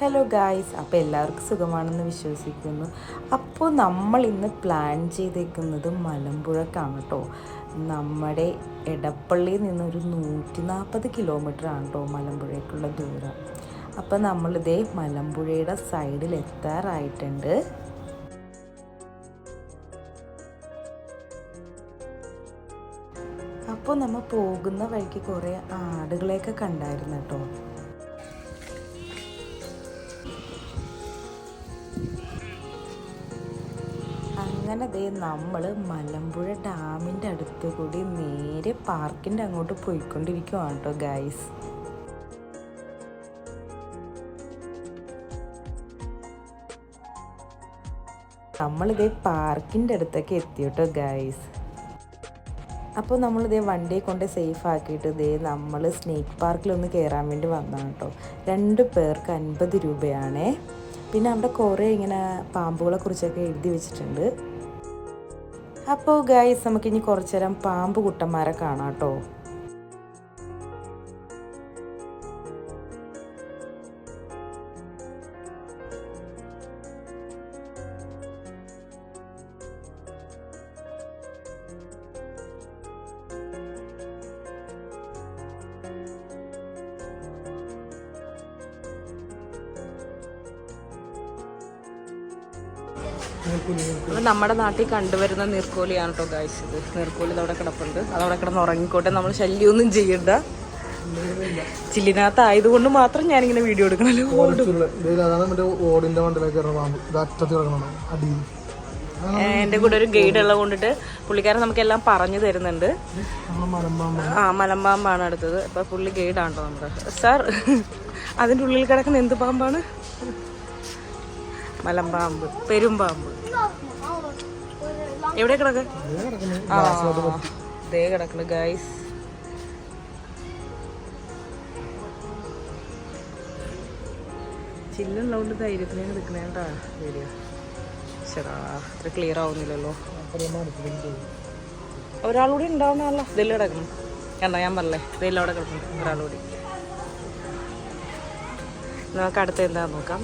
Hello guys അപ്പോൾ എല്ലാവർക്കും സുഖമാണെന്ന് വിശ്വസിക്കുന്നു. അപ്പോൾ നമ്മൾ ഇന്ന് പ്ലാൻ ചെയ്തേക്കുന്നത് മലമ്പുഴക്കാണ് കേട്ടോ നമ്മുടെ എടപ്പള്ളിയിൽ നിന്നൊരു നൂറ്റി നാൽപ്പത് കിലോമീറ്റർ ആണ് കേട്ടോ മലമ്പുഴയ്ക്കുള്ള ദൂരം. അപ്പോൾ നമ്മളിതേ മലമ്പുഴയുടെ സൈഡിൽ എത്താറായിട്ടുണ്ട്. അപ്പോൾ നമ്മൾ പോകുന്ന വഴിക്ക് കുറേ ആടുകളെയൊക്കെ കണ്ടായിരുന്നു കേട്ടോ അങ്ങനെ ദേ നമ്മൾ മലമ്പുഴ ഡാമിന്റെ അടുത്ത് കൂടി നേരെ പാർക്കിന്റെ അങ്ങോട്ട് പോയിക്കൊണ്ടിരിക്കുവാണ് കേട്ടോ ഗൈസ്. നമ്മളിതേ പാർക്കിന്റെ അടുത്തൊക്കെ എത്തി കേട്ടോ ഗൈസ്. അപ്പോൾ നമ്മളിതേ വണ്ടിയെ കൊണ്ട് സേഫ് ആക്കിയിട്ട് ഇതേ നമ്മൾ സ്നേക്ക് പാർക്കിലൊന്ന് കയറാൻ വേണ്ടി വന്നതാണ് കേട്ടോ രണ്ട് പേർക്ക് അൻപത് രൂപയാണേ. പിന്നെ അവിടെ കുറേ ഇങ്ങനെ പാമ്പുകളെ കുറിച്ചൊക്കെ എഴുതി വെച്ചിട്ടുണ്ട്. അപ്പോൾ ഗായ്സ് നമുക്കിനി കുറച്ചു നേരം പാമ്പ് കുട്ടന്മാരെ കാണാം കേട്ടോ. നമ്മുടെ നാട്ടിൽ കണ്ടുവരുന്ന നീർക്കോലിയാണ് കേട്ടോ ഗായ്സ് ഇത്. നീർക്കോലി അവിടെ കിടപ്പുണ്ട്. അതവിടെ കിടന്ന് ഉറങ്ങിക്കോട്ടെ. നമ്മൾ ശല്യമൊന്നും ചെയ്യണ്ട. ചില്ലിനകത്ത് ആയതുകൊണ്ട് മാത്രം ഞാനിങ്ങനെ വീഡിയോ എടുക്കണല്ലോ. എന്റെ ഓടിന്റെ കൂടെ ഒരു ഗൈഡ് ഉള്ളത് കൊണ്ടിട്ട് പുള്ളിക്കാരൻ നമുക്ക് എല്ലാം പറഞ്ഞു തരുന്നുണ്ട്. ആ മലമ്പാമ്പാണ് അടുത്തത്. അപ്പൊ പുള്ളി ഗൈഡാണ് കേട്ടോ നമുക്ക് സാർ അതിന്റെ ഉള്ളിൽ കിടക്കുന്ന എന്ത് പാമ്പാണ്? മലമ്പാമ്പ് പെരുമ്പാമ്പ്. എവിടെ കിടക്ക്? ദേ ഗൈസ് ചില്ലുള്ളതുകൊണ്ട് ധൈര്യത്തിന് നിൽക്കണേട്ടാ വീഡിയോ അത്ര ക്ലിയർ ആവുന്നില്ലല്ലോ. ഒരാളുകൂടി ഉണ്ടാവുന്നതല്ല ഇതിൽ കിടക്കണം. കണ്ടോ ഞാൻ പറഞ്ഞേ ഇതിൽ അവിടെ കിടക്കണം ഒരാളുകൂടി നമുക്ക് അടുത്ത് എന്താ നോക്കാം.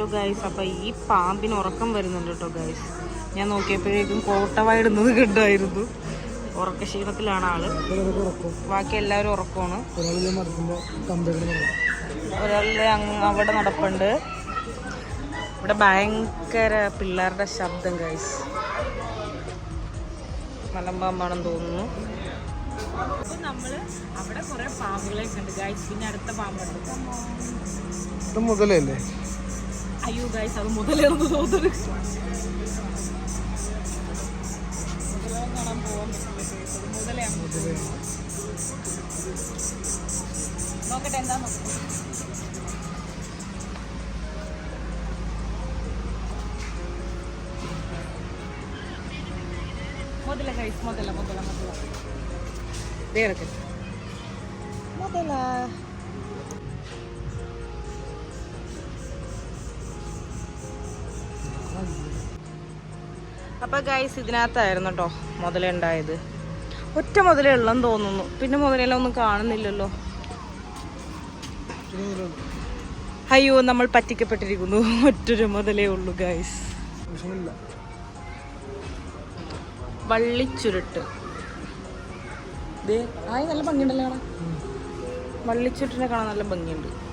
ഹലോ ഗൈസ് അപ്പൊ ഈ പാമ്പിന് ഉറക്കം വരുന്നുണ്ട് കേട്ടോ ഗൈസ് ഞാൻ നോക്കിയപ്പോഴേക്കും കോട്ടവായിടുന്നത് കണ്ടായിരുന്നു. ഉറക്ക ക്ഷീണത്തിലാണ് ആൾ. ബാക്കി എല്ലാവരും ഉറക്കമാണ്. ഒരാളെ ഒരാളുടെ അവിടെ നടപ്പുണ്ട്. ഇവിടെ ഭയങ്കര പിള്ളേരുടെ ശബ്ദം ഗൈസ് മലമ്പാമ്പാണെന്ന് തോന്നുന്നു. നമ്മൾ അവിടെ കുറെ പാമ്പുകളെ കണ്ട് ഗൈസ് പിന്നെ അടുത്ത പാമ്പുണ്ട് ഇത് മുതലല്ലേ? അയ്യോ ഗൈസ് അത് മുതലേന്ന് തോന്നുന്നു നോക്കട്ടെ എന്താ മുതല ഗൈസ് മുതല മുതല മുതല. കിടക്ക്. മുതല. അപ്പൊ ഗൈസ് ഇതിനകത്തായിരുന്നു കേട്ടോ മുതലുണ്ടായത്. ഒറ്റ മുതലേ ഉള്ളെന്ന് തോന്നുന്നു. പിന്നെ മുതലെല്ലാം ഒന്നും കാണുന്നില്ലല്ലോ. അയ്യോ നമ്മൾ പറ്റിക്കപ്പെട്ടിരിക്കുന്നു. ഒറ്റൊരു മുതലേ ഉള്ളൂ ഗൈസ് വള്ളിച്ചുരുട്ട്. ആയി നല്ല ഭംഗിയുണ്ടല്ലോ കാണാൻ. വള്ളിച്ചുരുട്ടിനെ കാണാൻ നല്ല ഭംഗിയുണ്ട്.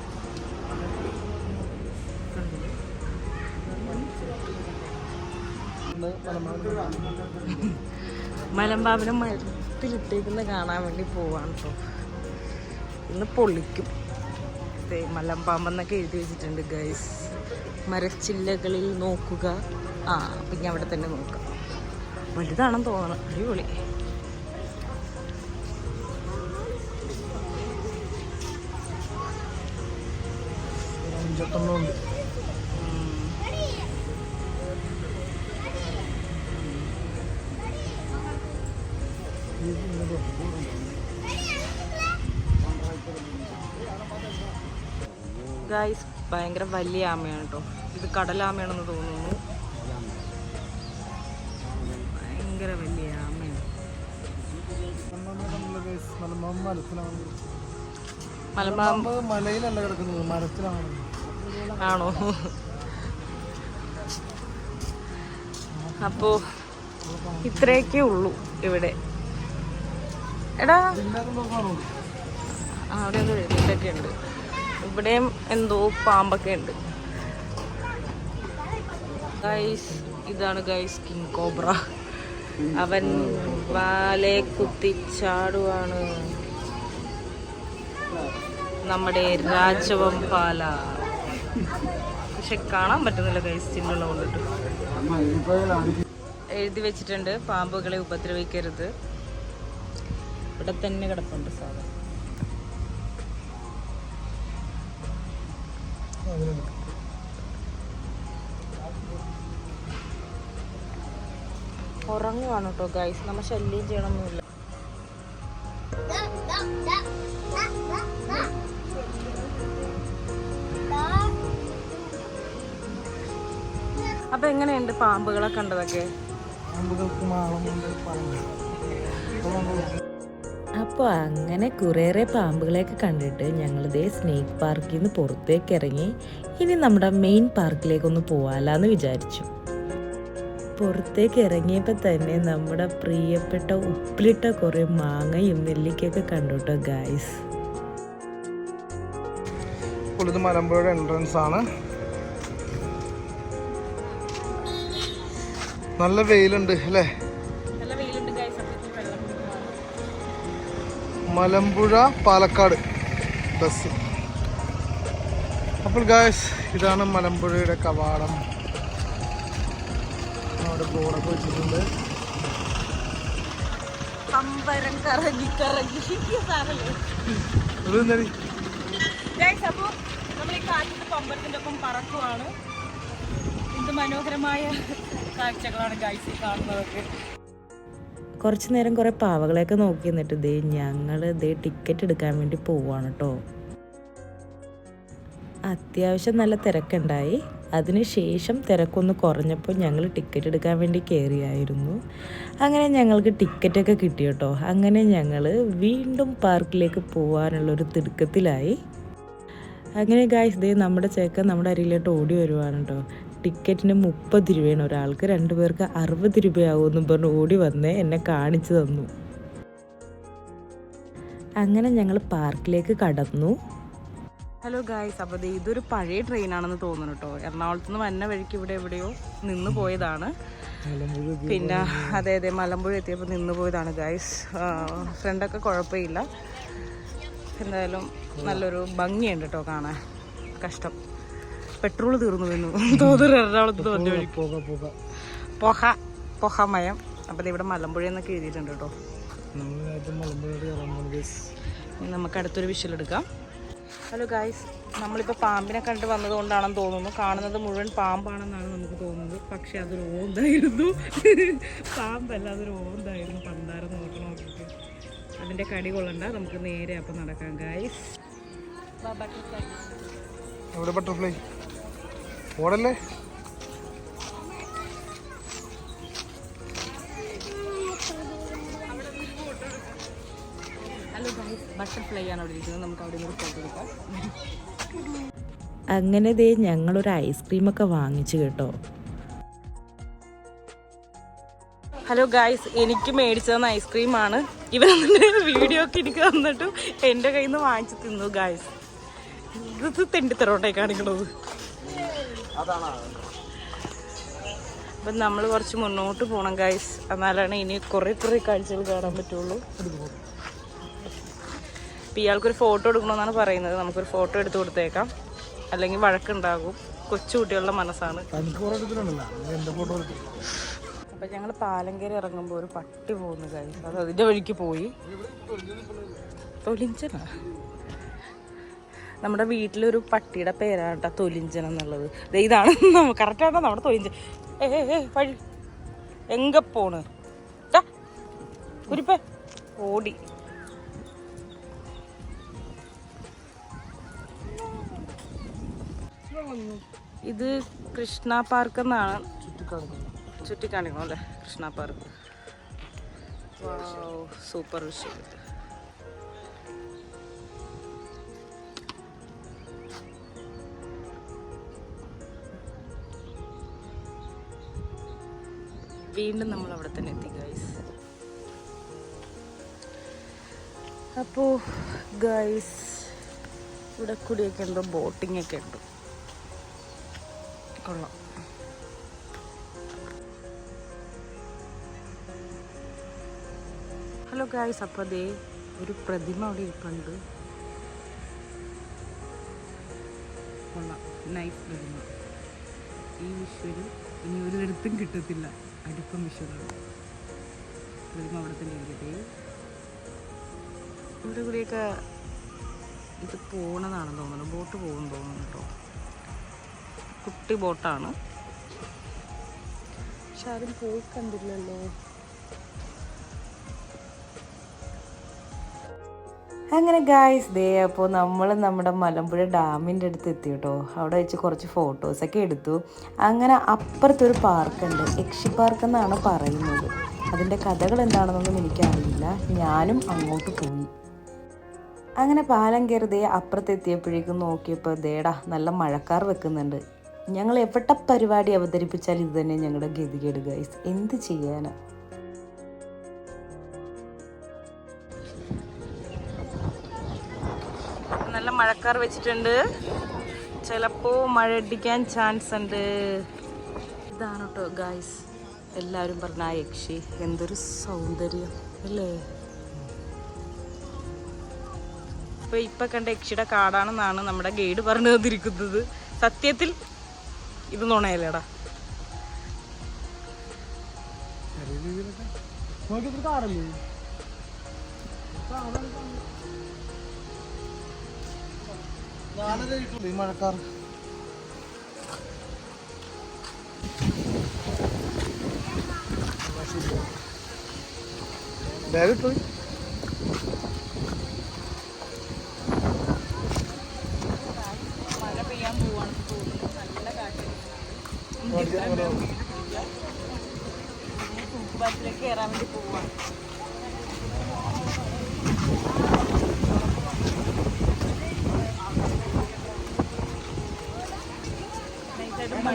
മലമ്പാവിനെ മരത്തിലിട്ടേക്കുന്ന കാണാൻ വേണ്ടി പോവാണ് കേട്ടോ ഇന്ന് പൊള്ളിക്കും മലമ്പാമ്പെന്നൊക്കെ എഴുതി വെച്ചിട്ടുണ്ട് ഗൈസ് മരച്ചില്ലകളിൽ നോക്കുക. ആ അപ്പം ഞാൻ അവിടെ തന്നെ നോക്കാം. വലുതാണെന്ന് തോന്നണം. അടിപൊളി. അഞ്ചെട്ടെണ്ണം ഗൈസ് ഭയങ്കര വലിയ ആമയാണ് കേട്ടോ ഇത് കടലാമയാണെന്ന് തോന്നുന്നു. ഭയങ്കര വലിയ ആമയാണ്. മലയിലല്ല കിടക്കുന്നത് മരത്തിലാണ്. ആണോ? അപ്പോ ഇത്രയൊക്കെ ഉള്ളൂ ഇവിടെ. എടാ. അവിടെ എന്തോ എഴുതിയിട്ടൊക്കെ ഉണ്ട്. ഇവിടെയും എന്തോ പാമ്പൊക്കെ ഉണ്ട്. ഗൈസ് ഇതാണ് ഗൈസ് കിങ് കോബ്ര അവൻ വാലെ കുത്തിച്ചാടുവാണ് നമ്മുടെ രാജവം പാല. പക്ഷെ കാണാൻ പറ്റുന്നില്ല ഗൈസ് ചിന്നുള്ള കൊണ്ടിട്ട്. എഴുതി വെച്ചിട്ടുണ്ട് പാമ്പുകളെ ഉപദ്രവിക്കരുത്. ഇവിടെ തന്നെ കിടപ്പുണ്ട് സാധനം. ഉറങ്ങുവാണ് കേട്ടോ ഗൈസ് നമ്മ ശല്യം ചെയ്യണമെന്നില്ല അപ്പൊ എങ്ങനെയുണ്ട് പാമ്പുകളെ കണ്ടതൊക്കെ? പാമ്പുകൾക്ക് മാളമുണ്ട് പറഞ്ഞു അപ്പോൾ അങ്ങനെ കുറേയേറെ പാമ്പുകളെയൊക്കെ കണ്ടിട്ട് ഞങ്ങളിതേ സ്നേക്ക് പാർക്കിൽ നിന്ന് പുറത്തേക്ക് ഇറങ്ങി ഇനി നമ്മുടെ മെയിൻ പാർക്കിലേക്കൊന്ന് പോവാലാന്ന് വിചാരിച്ചു. പുറത്തേക്ക് ഇറങ്ങിയപ്പോൾ തന്നെ നമ്മുടെ പ്രിയപ്പെട്ട ഉപ്പിലിട്ട കുറേ മാങ്ങയും നെല്ലിക്കൊക്കെ കണ്ടു കേട്ടോ ഗായ്സ്. പുളിത് മലമ്പുഴയുടെ എൻട്രൻസ് ആണ് നല്ല വെയിലുണ്ട് അല്ലേ? മലമ്പുഴ പാലക്കാട് ബസ് അപ്പോൾ ഗായസ് ഇതാണ് മലമ്പുഴയുടെ കവാടം. അവിടെ ബോർഡൊക്കെ വെച്ചിട്ടുണ്ട്. പറക്കുവാണ്. എന്ത് മനോഹരമായ കാഴ്ചകളാണ് ഗൈസ് കാണുന്നതൊക്കെ. കുറച്ച് നേരം കുറേ പാവകളെയൊക്കെ നോക്കി നിന്നിട്ട് ദേ ഞങ്ങൾ ദേ ടിക്കറ്റ് എടുക്കാൻ വേണ്ടി പോവാണ് കേട്ടോ അത്യാവശ്യം നല്ല തിരക്കുണ്ടായി. അതിനുശേഷം തിരക്കൊന്ന് കുറഞ്ഞപ്പോൾ ഞങ്ങൾ ടിക്കറ്റ് എടുക്കാൻ വേണ്ടി കയറിയായിരുന്നു അങ്ങനെ ഞങ്ങൾക്ക് ടിക്കറ്റൊക്കെ കിട്ടി കേട്ടോ അങ്ങനെ ഞങ്ങൾ വീണ്ടും പാർക്കിലേക്ക് പോകാനുള്ളൊരു തിടുക്കത്തിലായി. അങ്ങനെ ഗായ്സ് ദേ നമ്മുടെ ചേക്കൻ നമ്മുടെ അരിയിലോട്ട് ഓടി വരുവാണ് കേട്ടോ ടിക്കറ്റിന് മുപ്പത് രൂപയാണ്. ഒരാൾക്ക് രണ്ട് പേർക്ക് അറുപത് രൂപയാവുമെന്നും പറഞ്ഞ് ഓടി വന്ന് എന്നെ കാണിച്ചു തന്നു. അങ്ങനെ ഞങ്ങൾ പാർക്കിലേക്ക് കടന്നു. ഹലോ ഗായ്സ് അപ്പോൾ ഇതൊരു പഴയ ട്രെയിനാണെന്ന് തോന്നുന്നു കേട്ടോ. എറണാകുളത്ത് നിന്ന് വന്ന വഴിക്ക് ഇവിടെ എവിടെയോ നിന്ന് പോയതാണ്. പിന്നെ അതെ അതെ മലമ്പുഴ എത്തിയപ്പോൾ നിന്ന് പോയതാണ് ഗായ്സ്. ഫ്രണ്ടൊക്കെ കുഴപ്പമില്ല. എന്തായാലും നല്ലൊരു ഭംഗിയുണ്ട് കേട്ടോ കാണാൻ. കഷ്ടം. പെട്രോൾ തീർന്നു വീണു തോന്നുന്നു എറണാകുളത്ത് വണ്ടി വന്ന വഴി പോക പൊഹ മയം. അപ്പോൾ ദേ ഇവിടെ മലമ്പുഴ എന്നൊക്കെ എഴുതിയിട്ടുണ്ട് കേട്ടോ. നമുക്ക് അടുത്തൊരു വിഷൽ എടുക്കാം. ഹലോ ഗായ്സ് നമ്മളിപ്പോൾ പാമ്പിനെ കണ്ട് വന്നതുകൊണ്ടാണെന്ന് തോന്നുന്നു. കാണുന്നത് മുഴുവൻ പാമ്പാണെന്നാണ് നമുക്ക് തോന്നുന്നത്. പക്ഷെ അതൊരു ഓന്തായിരുന്നു. പാമ്പല്ല അതൊരു ഓന്തായിരുന്നു. പന്താരം നോക്കണം നോക്കിയിട്ട് അതിന്റെ കടി കൊള്ളണ്ട നമുക്ക് നേരെ അപ്പം നടക്കാം ഗായ്സ് ബട്ടർഫ്ലൈ ബട്ടർഫ്ലൈ ഓടല്ലേ ഹലോ ഗായ്സ് ബട്ടർഫ്ലൈ ആണ് അവിടെ ഇരിക്കുന്നത്. നമുക്ക് അവിടെ നിന്ന് ഫോട്ടോ എടുക്കാം. അങ്ങനെ ദേ ഞങ്ങളൊരു ഐസ്ക്രീമൊക്കെ വാങ്ങിച്ചു കേട്ടോ. ഹലോ ഗായ്സ് എനിക്ക് മേടിച്ചു തന്ന ഐസ്ക്രീമാണ് ഇവൻ എന്നിട്ട് വീഡിയോ ഒക്കെ എനിക്ക് തന്നിട്ടും എന്റെ കയ്യിൽ നിന്ന് വാങ്ങിച്ചു തിന്നു ഗായ്സ് ഇത് തെണ്ടിത്തരോട്ടെ കാണിക്കണത് അപ്പം നമ്മൾ കുറച്ച് മുന്നോട്ട് പോണം ഗൈസ് എന്നാലാണ് ഇനി കുറേ കുറേ കാഴ്ചകൾ കാണാൻ പറ്റുള്ളൂ. അപ്പൊ ഇയാൾക്കൊരു ഫോട്ടോ എടുക്കണമെന്നാണ് പറയുന്നത്. നമുക്കൊരു ഫോട്ടോ എടുത്തു കൊടുത്തേക്കാം. അല്ലെങ്കിൽ വഴക്കുണ്ടാകും. കൊച്ചുകുട്ടികളുടെ മനസ്സാണ്. അപ്പൊ ഞങ്ങൾ പാലങ്കര ഇറങ്ങുമ്പോൾ ഒരു പട്ടി പോകുന്നു കാര്യം അത് അതിന്റെ വഴിക്ക് പോയി. തൊലിഞ്ചന? നമ്മുടെ വീട്ടിലൊരു പട്ടിയുടെ പേരാണ് കേട്ടോ തൊലിഞ്ചൻ എന്നുള്ളത്. ഇതാണ് കറക്റ്റാണ് നമ്മുടെ തൊലിഞ്ചൻ. ഏ ഏ, വഴി. എങ്ക പോണ്. കുരിപ്പേ. ഓടി. ഇത് കൃഷ്ണ പാർക്ക് എന്നാണ്. ചുറ്റിക്കാണിക്കണം അല്ലേ? കൃഷ്ണ പാർക്ക്. സൂപ്പർ വിഷയം വീണ്ടും നമ്മൾ അവിടെ തന്നെ എത്തി ഗൈസ് അപ്പോൾ ഗൈസ് ഇവിടെ കൂടിയൊക്കെ ഉണ്ട്? ബോട്ടിംഗ് ഒക്കെ ഉണ്ട്. കൊള്ളാം. ഹലോ ഗായ്സ് അപ്പോൾ അതേ ഒരു പ്രതിമ അവിടെ ഇരിപ്പുണ്ട്. കൊള്ളാം. നൈസ് പ്രതിമ. ഈ വിഷ്വൽ ഇനി ഒരു തരത്തും കിട്ടത്തില്ല. അടുപ്പം പ്രതിമ അവിടെ തന്നെ ഇരിക്കട്ടെ. ഇവിടെ കൂടിയൊക്കെ ഇത് പോണതാണെന്ന് തോന്നുന്നു. ബോട്ട് പോകും തോന്നുന്നു കേട്ടോ. കുട്ടി ബോട്ടാണ്. പക്ഷെ ആരും പോയി കണ്ടില്ലല്ലോ. അങ്ങനെ ഗായ്സ് ദേ അപ്പോൾ നമ്മൾ നമ്മുടെ മലമ്പുഴ ഡാമിന്റെ അടുത്ത് എത്തി കേട്ടോ അവിടെ വെച്ച് കുറച്ച് ഫോട്ടോസൊക്കെ എടുത്തു. അങ്ങനെ അപ്പുറത്തൊരു പാർക്കുണ്ട്. യക്ഷി പാർക്ക് എന്നാണ് പറയുന്നത്. അതിന്റെ കഥകൾ എന്താണെന്നൊന്നും എനിക്കറിയില്ല. ഞാനും അങ്ങോട്ട് പോയി. അങ്ങനെ പാലം കയറി ദേ അപ്പുറത്തെത്തിയപ്പോഴേക്കും നോക്കിയപ്പോൾ ദേടാ നല്ല മഴക്കാർ വെക്കുന്നുണ്ട്. ഞങ്ങൾ എവിടെ പരിപാടി അവതരിപ്പിച്ചാൽ ഇത് തന്നെ ഞങ്ങളുടെ ഗതികേട് ഗൈസ് എന്ത് ചെയ്യാനാ? നല്ല മഴക്കാർ വെച്ചിട്ടുണ്ട്. ചിലപ്പോ മഴ അടിക്കാൻ ചാൻസ് ഉണ്ട്. ഇതാണ് കേട്ടോ ഗായ്സ് എല്ലാവരും പറഞ്ഞ ആ യക്ഷി. എന്തൊരു സൗന്ദര്യം. അല്ലേ? ഇപ്പൊ ഇപ്പൊ കണ്ട യക്ഷിയുടെ കാടാണെന്നാണ് നമ്മുടെ ഗൈഡ് പറഞ്ഞു തന്നിരിക്കുന്നത്. സത്യത്തിൽ ഇത് നുണയല്ലേടാ. കാടല്ലേ? ഈ മഴക്കാർ ബാഗ് കാറ്റ് തൂക്കുപാലത്തിലേക്ക് കയറാൻ വേണ്ടി പോവാണ് മഴ വരുന്നുണ്ട് കേട്ടോ guys.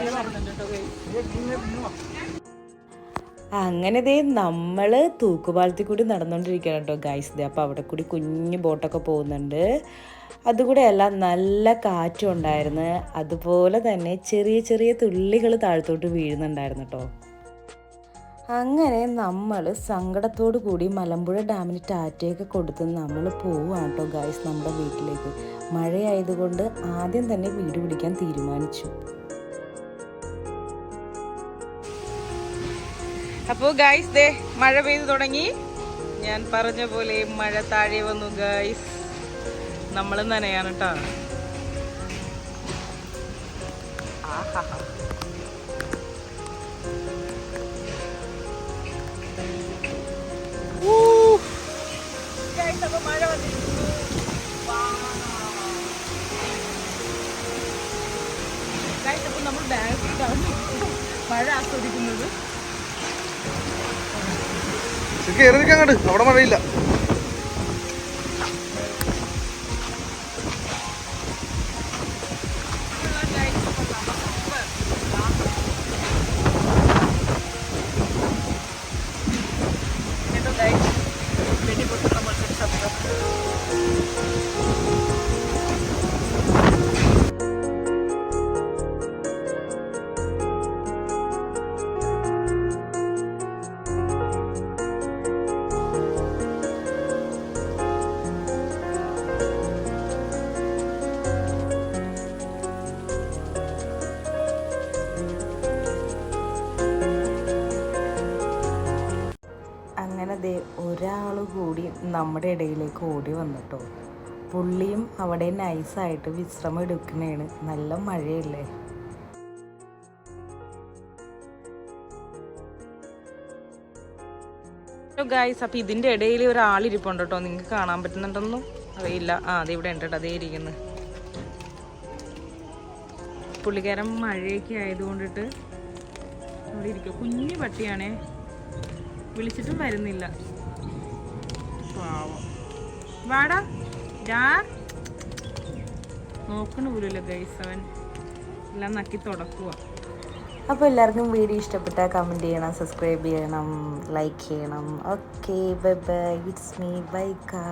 അങ്ങനെ ദേ നമ്മൾ തൂക്കുപാലത്തിൽ കൂടി നടന്നുകൊണ്ടിരിക്കുകയാണ് കേട്ടോ ഗൈസ് ദേ അപ്പോൾ അവിടെ കൂടി കുഞ്ഞു ബോട്ടൊക്കെ പോകുന്നുണ്ട്. അതുകൂടെയല്ല നല്ല കാറ്റും ഉണ്ടായിരുന്നു. അതുപോലെ തന്നെ ചെറിയ ചെറിയ തുള്ളികൾ താഴത്തോട്ട് വീഴുന്നുണ്ടായിരുന്നു കേട്ടോ. അങ്ങനെ നമ്മൾ സങ്കടത്തോടു കൂടി മലമ്പുഴ ഡാമിന് ടാറ്റയൊക്കെ കൊടുത്ത് നമ്മൾ പോവുകയാണ് കേട്ടോ ഗൈസ് നമ്മുടെ വീട്ടിലേക്ക്. മഴയായതുകൊണ്ട് ആദ്യം തന്നെ വീട് പിടിക്കാൻ തീരുമാനിച്ചു. അപ്പോൾ ഗൈസ് ദേ മഴ പെയ്തു തുടങ്ങി. ഞാൻ പറഞ്ഞ പോലെ മഴ താഴെ വന്നു ഗൈസ് നമ്മൾ നനയാണ് കേട്ടോ മഴ കയറി അങ്ങോട്ട് അവിടെ മഴയില്ല. നമ്മുടെ ഇടയിലേക്ക് ഓടി വന്നിട്ടോ. പുള്ളിയും അവിടെ നൈസായിട്ട് വിശ്രമം എടുക്കുന്നതാണ്. നല്ല മഴയല്ലേ? ഗായ്സ് അപ്പം ഇതിന്റെ ഇടയിൽ ഒരാളിരിപ്പുണ്ട് കേട്ടോ. നിങ്ങൾക്ക് കാണാൻ പറ്റുന്നുണ്ടെന്നും? അറിയില്ല. ആ അത് ഇവിടെ ഉണ്ട് കേട്ടോ. അതേ ഇരിക്കുന്നു. പുള്ളിക്കാരൻ മഴയൊക്കെ ആയതുകൊണ്ടിട്ട് അവിടെ ഇരിക്കുക കുഞ്ഞു പട്ടിയാണേ. വിളിച്ചിട്ടും വരുന്നില്ല. വാടാ ഡാ നോക്കണ പോലുമില്ല ഗൈസ് അവൻ. എല്ലാം നക്കി തുടക്കുക അപ്പോൾ എല്ലാവർക്കും വീഡിയോ ഇഷ്ടപ്പെട്ടാൽ കമന്റ് ചെയ്യണം സബ്സ്ക്രൈബ് ചെയ്യണം ലൈക്ക് ചെയ്യണം. Okay bye bye it's me bye കാ